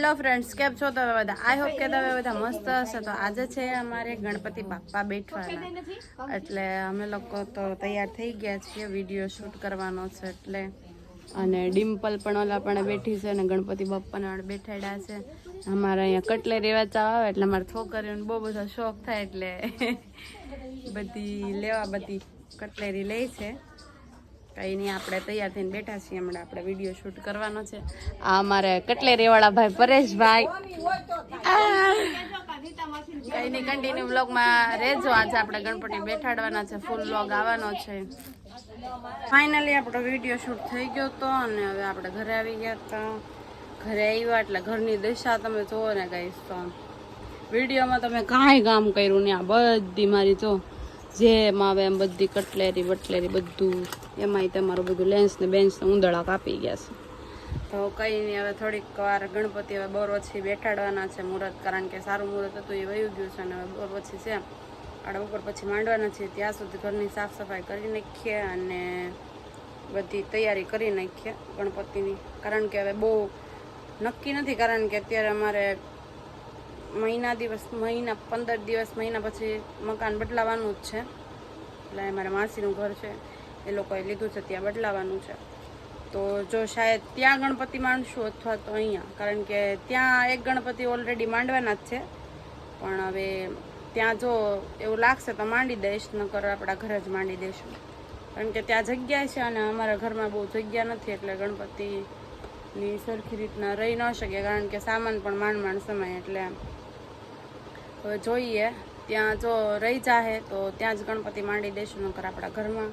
Hello friends, કેમ છો તમે બધા? આઈ હોપ કે તમે બધા મસ્ત હશે. તો આજે છે અમારે ગણપતિ બાપ્પા બેઠવાના. એટલે અમે લોકો તો તૈયાર થઈ ગયા છીએ, વીડિયો શૂટ કરવાનો છે એટલે. અને ડિમ્પલ પણ ઓલા પણ બેઠી છે અને ગણપતિ બાપ્પાના પણ બેઠાડ્યા છે. અમારે અહીંયા કટલેરી વેચવા આવે એટલે અમારે છોકરીઓને બહુ બધો શોખ થાય એટલે. બધી લેવા બધી કટલેરી લે છે. કઈ નહીં આપણે તૈયાર થઈને બેઠા છીએ. હમણાં આપણે વીડિયો શૂટ કરવાનો છે. આ અમારે કેટલે રેવાળા ભાઈ પરેશભાઈ. કઈ નહીં કન્ટિન્યુ બ્લોગમાં રહેજો. આજે આપણે ગણપતિ બેઠાડવાના છે. ફૂલ બ્લોગ આવવાનો છે. ફાઇનલી આપણો વીડિયો શૂટ થઈ ગયો તો અને હવે આપણે ઘરે આવી ગયા હતા. ઘરે આવ્યા એટલે ઘરની દશા તમે જુઓ ને કહીશ તો. વિડીયોમાં તમે કાંઈ કામ કર્યું નહીં. આ બધી મારી જો જેમ આવે એમ બધી કટલેરી, બટલેરી બધું. એમાંય તમારું બધું લેન્સ ને બેન્સ ને ઉંદળા કાપી ગયા છે. તો કંઈ નહીં હવે થોડીક વાર ગણપતિ હવે બોર ઓછી બેઠાડવાના છે મુહૂર્ત, કારણ કે સારું મુહૂર્ત હતું એ વયું ગયું છે અને હવે બોર ઓછી છે. આડે ઉપર પછી માંડવાના છે ત્યાં સુધી ઘરની સાફ સફાઈ કરી નાખીએ અને બધી તૈયારી કરી નાખીએ ગણપતિની. કારણ કે હવે બહુ નક્કી નથી, કારણ કે અત્યારે અમારે મહિના દિવસ, મહિના, પંદર દિવસ, મહિના પછી મકાન બદલાવાનું જ છે. એટલે મારા માસીનું ઘર છે. એ લોકોએ લીધું છે ત્યાં બદલાવાનું છે. તો જો શાયદ ત્યાં ગણપતિ માંડશું અથવા તો અહીંયા, કારણ કે ત્યાં એક ગણપતિ ઓલરેડી માંડવાના જ છે. પણ હવે ત્યાં જો એવું લાગશે તો માંડી દઈશ, નકર આપણા ઘરે જ માંડી દઈશું. કારણ કે ત્યાં જગ્યા છે અને અમારા ઘરમાં બહુ જગ્યા નથી, એટલે ગણપતિની સરખી રીતના રહી ન શકે, કારણ કે સામાન પણ માંડ માંડ સમય, એટલે હવે જોઈએ. ત્યાં જો રહી જાહે તો ત્યાં જ ગણપતિ માંડી દઈશું નકર આપણા ઘરમાં.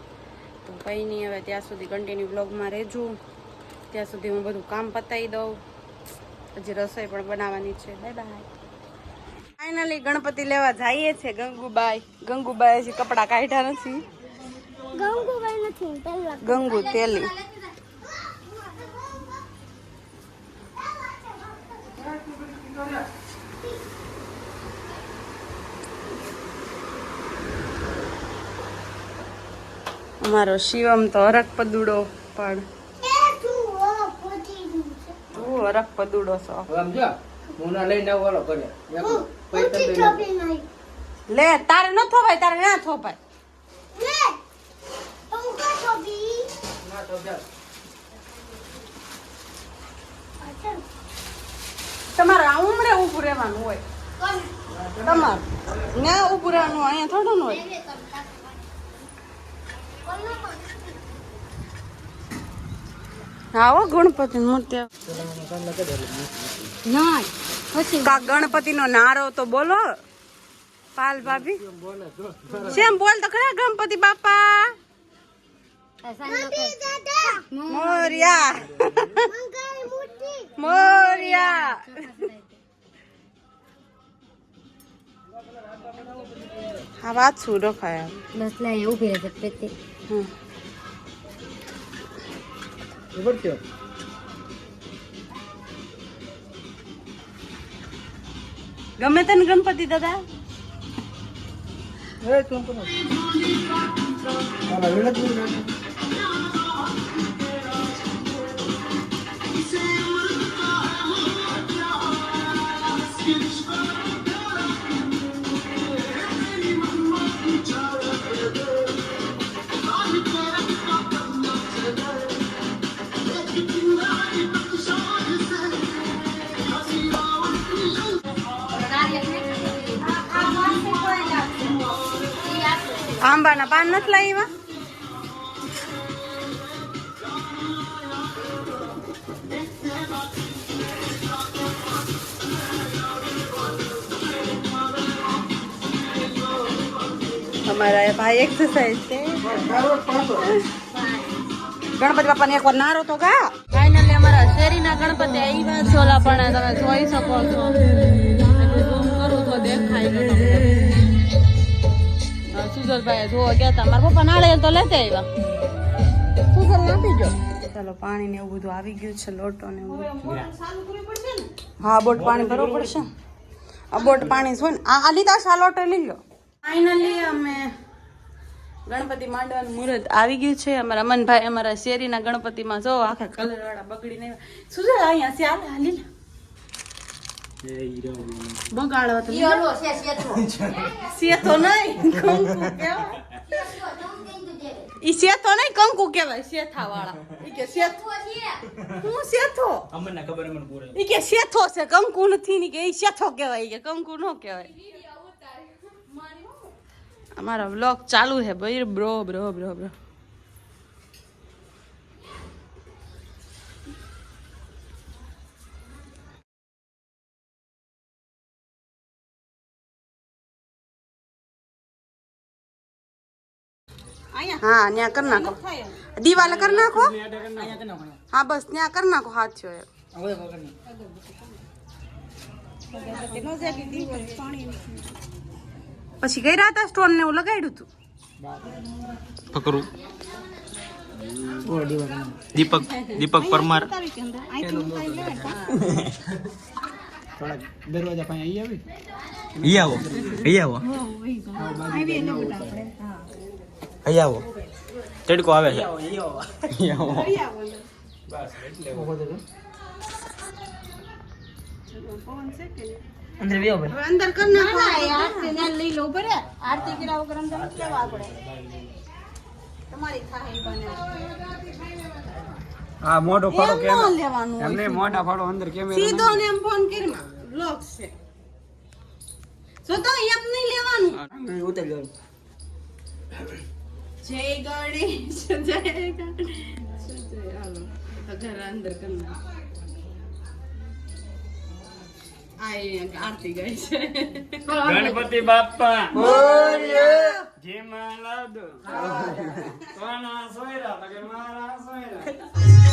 તો કંઈ નહીં હવે ત્યાં સુધી કન્ટિન્યુ બ્લોગમાં રહેજો. ત્યાં સુધી હું બધું કામ પતાવી દઉં. હજી રસોઈ પણ બનાવવાની છે. બાય બાય ફાઇનલી ગણપતિ લેવા જઈએ છે ગંગુબાઈ. ગંગુબાઈ હજી કપડાં કાઢ્યા નથી. ગંગુબાઈ નથી ગંગુ તેલી. અમારો શિવમ તો અરક પદુડો પણ. એ તું હરક પદુડો છો? લે તારે ન થોભાય તારે ના. અચ્છા. તમારે આ ઉમરે ઊભું રહેવાનું હોય. તમારે. ના ઊભું રહેવાનું હોય, અહીંયા થોડું ન હોય. હો ગણપતિ મૂર્તિ. ના કા ગણપતિ નો નારો તો બોલો. પાલ ભાભી. શેમ બોલ તો ખરા ગણપતિ બાપા. મોર્યા. મોરિયા. હા વાત સુડો ખાયા બસ લે ઊભી રહે પ્રત્યે હમ. ખબર ગમે તને ગણપતિ દાદા. એ તું તો વેલા જ આંબાના પાન નથી લાવ્યા? અમારા ભાઈ એક્સરસાઇઝ છે. ગણપતિ બાપાને એકવાર નારો તો ગા. ફાઇનલી અમારા શેરીના ગણપતિ આવ્યા છોલા પણ તમે જોઈ શકો છો. દેખાય જોવા ગયા હતા મારા પપ્પા નાળે તો લેતા આવ્યા ચાલો પાણી ને એવું બધું આવી ગયું છે લોટો ને એવું બધું. હા બોટ પાણી ભરવું પડશે. આ બોટ પાણી છે ને આ આ લીધા છે આ લોટો લઈ લો. ફાઇનલી અમે ગણપતિ માંડવાનું મુહૂર્ત આવી ગયું છે. અમારા અમનભાઈ અમારા શેરીના ગણપતિમાં જો આખા કલરવાળા બગડી નહીં શું છે અહીંયા છે હાલી બગાડો તો શેતો નહીં કંકુ ઈ શેતો નહીં કંકુ કેવાય સેથા વાળા ઈ કે શેથ હું સેથો અમને ખબર અમને પૂરે ઈ કે સેથો છે કંકુ નથી ની કે ઈ શેથો કેવાય ઈ કે કંકુ નો કેવાય અમારા વ્લોગ ચાલુ છે ભાઈ બ્રો બ્રો બ્રો બ્રો. હા ત્યાં કરી નાખો. દિવાલ કરી નાખો? હા બસ ત્યાં કરી નાખો હાથ છો એ પછી ગઈ રાતા સ્ટોન ને એવું લગાડ્યું તું? પકડું. દીપક દીપક પરમાર. દરવાજા પાસે આવી? આવી. આવો. આવી. આવો અહીં આવો. તડકો આવે છે. અંદર વ્યો ભાઈ. અંદર કરી નાખો. આરતી ને લઈ લો બરે આરતી કર્યા વગર અંદર નથી આપણે? તમારી થાય બને. હા મોટો ફાડો કેમ લેવાનું. એમને મોટા ફાડો અંદર કેમેરા સીધો ને એમ ફોન કરી બ્લોક છે. જો તો એમ નહીં લેવાનું. ઉતરી જવાનું જય ગણેશ જય ગણેશ. જય હાલો. ઘર અંદર કરના. આરતી ગઈ છે. ગણપતિ બાપા લાદો સોયરા? તો મારા સોયરા.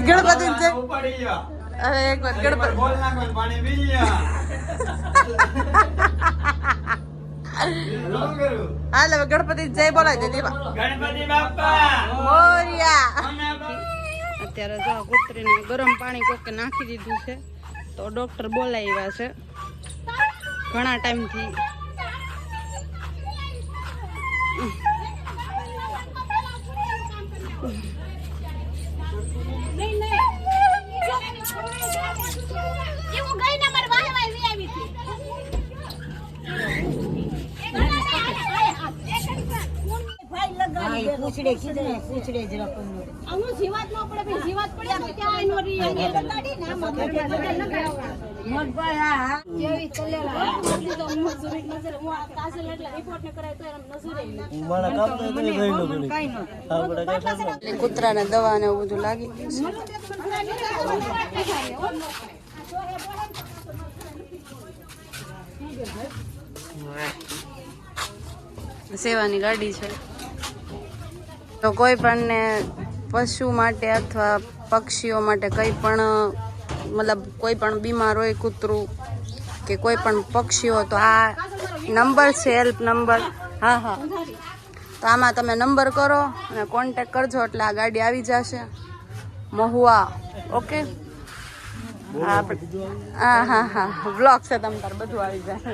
ગણપતિ હવે એક વાર ગણપતિ. બોલ નાખો પાણી પી ગયા હાલ હવે ગણપતિ જય બોલાય દે દેવા. ગણપતિ બાપા. મોરિયા. અત્યારે જો આ કૂતરીને ગરમ પાણી કોકે નાખી દીધું છે તો ડોક્ટર બોલાવ્યા છે. ઘણા ટાઈમથી ને વાહે વાહે વી આવી હતી આનું જીવાત નો પડે જીવાત પડે તો ત્યાં એનો રી એની લગાડી ને બધે લગાડવા રિપોર્ટ ને દવા ને એવું બધું લાગી સેવાની ગાડી છે. તો કોઈ પણ ને પશુ માટે અથવા પક્ષીઓ માટે કંઈ પણ મતલબ કોઈ પણ બીમાર હોય, કૂતરું કે કોઈ પણ પક્ષીઓ તો આ નંબર છે, હેલ્પ નંબર. હા હા. તો આમાં તમે નંબર કરો અને કોન્ટેક કરજો, એટલે આ ગાડી આવી જશે. મહુવા. ઓકે હા હા હા બ્લોક છે તમ તાર, બધું આવી જાય.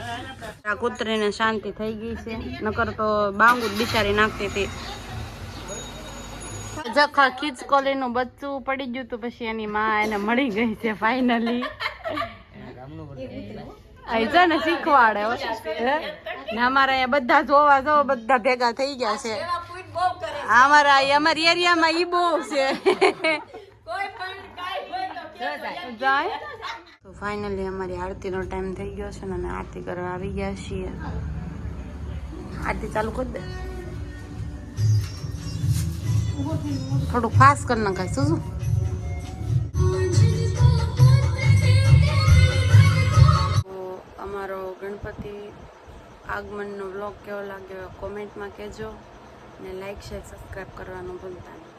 આ કૂતરીને શાંતિ થઈ ગઈ છે. નકર તો બાંગુ બિચારી નાખતી હતી. જખા ખીચકોલીનું બચ્ચું પડી ગયું હતું પછી એની માં એને મળી ગઈ છે ફાઇનલી છે ને શીખવાડે ને અમારે અહીંયા બધા જોવા જો બધા ભેગા થઈ ગયા છે. અમારા અમારી એરિયામાં ઈ બહુ છે. જાય તો ફાઇનલી અમારી આરતીનો ટાઈમ થઈ ગયો છે ને અમે આરતી કરવા આવી ગયા છીએ. આરતી ચાલુ કરી દે. થોડું ફાસ્ટ કરી નાખાય શું શું અમારો ગણપતિ આગમનનો વ્લોગ કેવો લાગ્યો કોમેન્ટમાં કહેજો ને લાઈક શેર સબસ્ક્રાઈબ કરવાનું ભૂલતા નહીં.